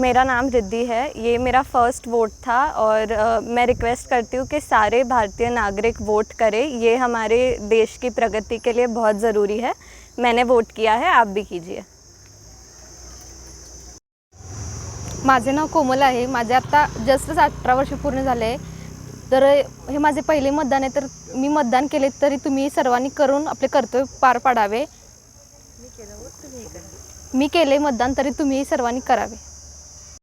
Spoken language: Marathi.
मेरा नाम रिद्धि है। ये मेरा फर्स्ट वोट था और मैं रिक्वेस्ट करती हूँ कि सारे भारतीय नागरिक वोट करें। ये हमारे देश की प्रगति के लिए बहुत ज़रूरी है। मैंने वोट किया है आप भी कीजिए। माझे नाव कोमल आहे. माझे आत्ता जस्टच अठरा वर्ष पूर्ण झाले आहे. तर हे माझे पहिले मतदान आहे तर मी मतदान केले तरी तुम्ही सर्वांनी करून आपले कर्तव्य पार पाडावे. मी केले मी मतदान तरी तुम्ही सर्वांनी करावे.